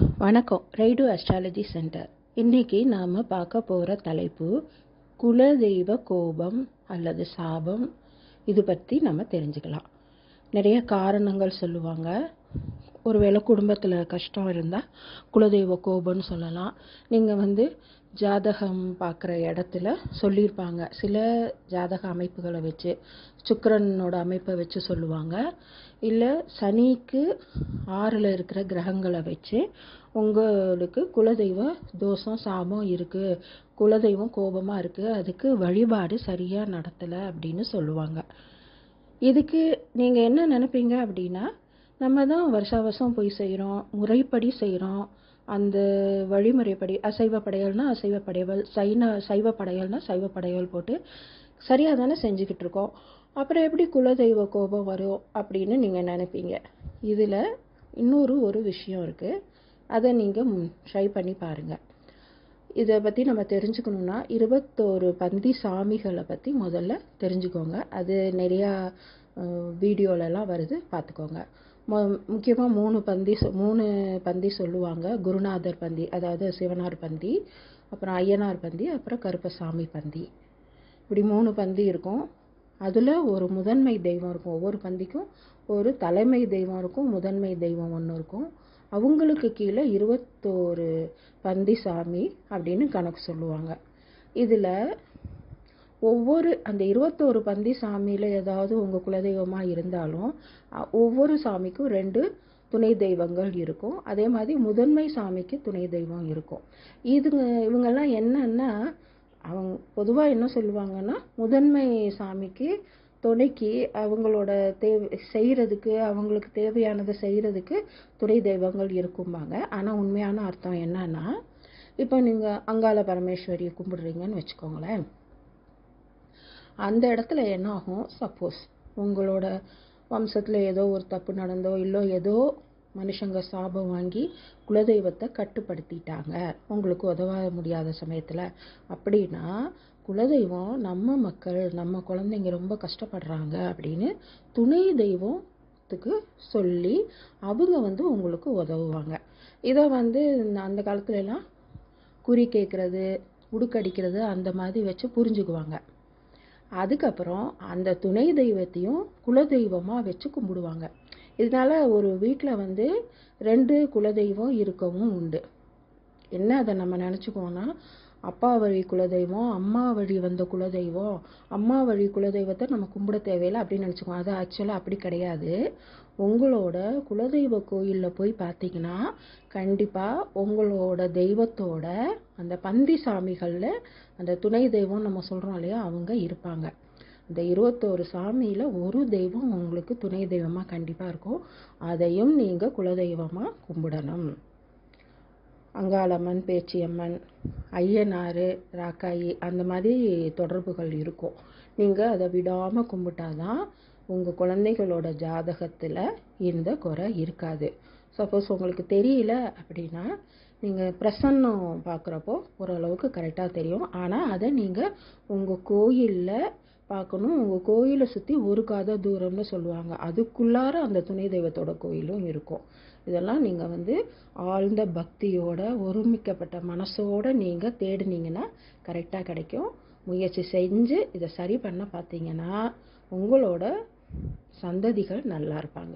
வணக்கம். Ride astrology centre. இன்றைக்கி நாம் பார்க்க போகிற தலைப்பு குலதெய்வ கோபம் அல்லது சாபம். இது பற்றி நம்ம தெரிஞ்சுக்கலாம். நிறைய காரணங்கள் சொல்லுவாங்க. ஒருவேளை குடும்பத்தில் கஷ்டம் இருந்தால் குலதெய்வ கோபம்னு சொல்லலாம். நீங்கள் வந்து ஜாதகம் பார்க்குற இடத்துல சொல்லியிருப்பாங்க. சில ஜாதக அமைப்புகளை வச்சு சுக்கரனோட அமைப்பை வச்சு சொல்லுவாங்க. இல்லை சனிக்கு ஆறில் இருக்கிற கிரகங்களை வச்சு உங்களுக்கு குலதெய்வ தோஷம் சாபம் இருக்குது குலதெய்வம் கோபமாக இருக்குது அதுக்கு வழிபாடு சரியாக நடத்தலை அப்படின்னு சொல்லுவாங்க. இதுக்கு நீங்கள் என்ன நினைப்பீங்க அப்படின்னா நம்ம தான் வருஷா வருஷம் போய் செய்கிறோம் முறைப்படி செய்கிறோம் அந்த வழிமுறைப்படி அசைவ படையல்னால் அசைவ படையல் சைன சைவ படையல்னால் சைவ படையல் போட்டு சரியாக தானே செஞ்சுக்கிட்டு இருக்கோம். அப்புறம் எப்படி குலதெய்வ கோபம் வரும் அப்படின்னு நீங்கள் நினைப்பீங்க. இதில் இன்னொரு ஒரு விஷயம் இருக்குது அதை நீங்கள் ட்ரை பண்ணி பாருங்கள் இதை பற்றி நம்ம தெரிஞ்சுக்கணுன்னா இருபத்தோரு பந்தி சாமிகளை பற்றி முதல்ல தெரிஞ்சுக்கோங்க. அது நிறையா வீடியோலலாம் வருது பார்த்துக்கோங்க. மொ முக்கியமாக மூணு பந்தி சொ மூணு பந்தி சொல்லுவாங்க. குருநாதர் பந்தி அதாவது சிவனார் பந்தி அப்புறம் ஐயனார் பந்தி அப்புறம் கருப்பசாமி பந்தி. இப்படி மூணு பந்தி இருக்கும். அதில் ஒரு முதன்மை தெய்வம் இருக்கும். ஒவ்வொரு பந்திக்கும் ஒரு தலைமை தெய்வம் இருக்கும் முதன்மை தெய்வம் ஒன்று இருக்கும். அவங்களுக்கு கீழே இருபத்தோரு பந்தி சாமி அப்படின்னு கணக்கு சொல்லுவாங்க. இதில் ஒவ்வொரு அந்த இருபத்தோரு பந்தி சாமியில் ஏதாவது உங்கள் குலதெய்வமாக இருந்தாலும் ஒவ்வொரு சாமிக்கும் ரெண்டு துணை தெய்வங்கள் இருக்கும். அதே மாதிரி முதன்மை சாமிக்கு துணை தெய்வம் இருக்கும். இதுங்க இவங்கெல்லாம் என்னன்னா அவங்க பொதுவாக என்ன சொல்லுவாங்கன்னா முதன்மை சாமிக்கு துணைக்கு அவங்களோட தேவை செய்கிறதுக்கு அவங்களுக்கு தேவையானதை செய்கிறதுக்கு துணை தெய்வங்கள் இருக்கும்பாங்க. ஆனால் உண்மையான அர்த்தம் என்னன்னா இப்போ நீங்கள் அங்காள பரமேஸ்வரியை கும்பிடுறீங்கன்னு வச்சுக்கோங்களேன். அந்த இடத்துல என்ன ஆகும் சப்போஸ் உங்களோட வம்சத்தில் ஏதோ ஒரு தப்பு நடந்தோ இல்லை ஏதோ மனுஷங்க சாபம் வாங்கி குலதெய்வத்தை கட்டுப்படுத்திட்டாங்க. உங்களுக்கு உதவ முடியாத சமயத்தில். அப்படின்னா குலதெய்வம் நம்ம மக்கள் நம்ம குழந்தைங்க ரொம்ப கஷ்டப்படுறாங்க அப்படின்னு துணை தெய்வத்துக்கு சொல்லி அவங்க வந்து உங்களுக்கு உதவுவாங்க. இதை வந்து அந்த காலத்துலலாம் குறி கேட்குறது உடுக்கடிக்கிறது அந்த மாதிரி வச்சு புரிஞ்சுக்குவாங்க. அதுக்கப்புறம் அந்த துணை தெய்வத்தையும் குலதெய்வமாக வச்சு கும்பிடுவாங்க. இதனால் ஒரு வீட்டில் வந்து ரெண்டு குலதெய்வம் இருக்கவும் உண்டு. என்ன அதை நம்ம நினச்சிக்குவோன்னா அப்பா வழி குலதெய்வம் அம்மா வழி வந்த குலதெய்வம். அம்மா வழி குலதெய்வத்தை நம்ம கும்பிட தேவையில்லை அப்படின்னு நினச்சிக்குவோம். அது ஆக்சுவலாக அப்படி கிடையாது. உங்களோட குலதெய்வ கோயிலில் போய் பார்த்தீங்கன்னா கண்டிப்பாக உங்களோட தெய்வத்தோட அந்த பந்தி சாமிகளில் அந்த துணை தெய்வம் நம்ம சொல்கிறோம் இல்லையா அவங்க இருப்பாங்க. இந்த இருபத்தோரு சாமியில் ஒரு தெய்வம் உங்களுக்கு துணை தெய்வமாக கண்டிப்பாக இருக்கும். அதையும் நீங்கள் குலதெய்வமாக கும்பிடணும். அங்காளம்மன் பேச்சியம்மன் ஐயனார் ராக்காயி அந்த மாதிரி தொடர்புகள் இருக்கும். நீங்கள் அதை விடாமல் கும்பிட்டாதான் உங்கள் குழந்தைகளோட ஜாதகத்தில் இந்த குறை இருக்காது. சப்போஸ் உங்களுக்கு தெரியல அப்படின்னா நீங்கள் பிரசன்னம் பார்க்குறப்போ ஓரளவுக்கு கரெக்டாக தெரியும். ஆனால் அதை நீங்கள் உங்கள் கோயிலில் பார்க்கணும் உங்கள் கோயிலை சுற்றி ஒரு காத தூரம்னு சொல்லுவாங்க. அதுக்குள்ளார அந்த துணை தெய்வத்தோட கோயிலும் இருக்கும். இதெல்லாம் நீங்கள் வந்து ஆழ்ந்த பக்தியோட ஒருமிக்கப்பட்ட மனசோடு நீங்கள் தேடினீங்கன்னா கரெக்டாக கிடைக்கும். முயற்சி செஞ்சு இதை சரி பண்ண பார்த்தீங்கன்னா உங்களோட சந்ததிகள் நல்லா இருப்பாங்க.